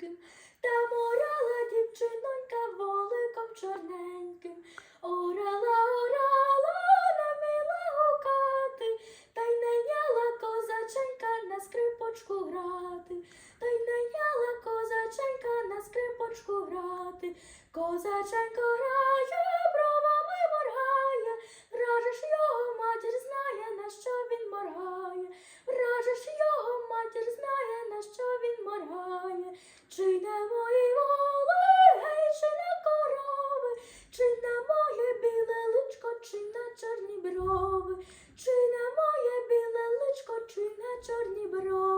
тоненьким, та морала дівчинонька воликом чорненьким. Орала, орала не мила гукати, та й не яла козаченька на скрипочку грати, та й не яла козаченька на скрипочку грати, козаченько грає. Він чи не мої воли, чи не корови, чи не моє біле личко, чи не чорні брови, чи не моє біле личко, чи не чорні брови.